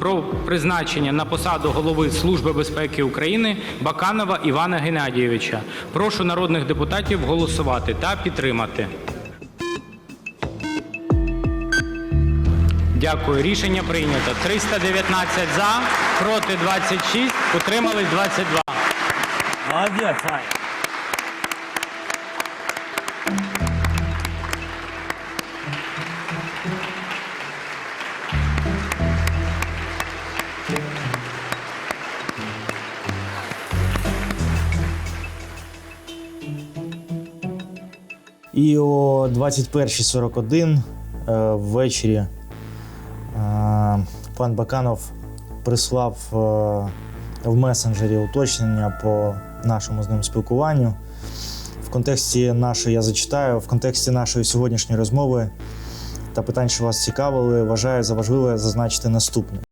про призначення на посаду голови Служби безпеки України Баканова Івана Геннадійовича. Прошу народних депутатів голосувати та підтримати. Дякую. Рішення прийнято. 319 за, проти 26, утримались 22. Молодец, Ань. І о 21.41 е, ввечері е, пан Баканов прислав е, в месенджері уточнення по нашому з ним спілкуванню. В контексті нашої, я зачитаю, в контексті нашої сьогоднішньої розмови та питань, що вас цікавили, вважаю за важливе зазначити наступне.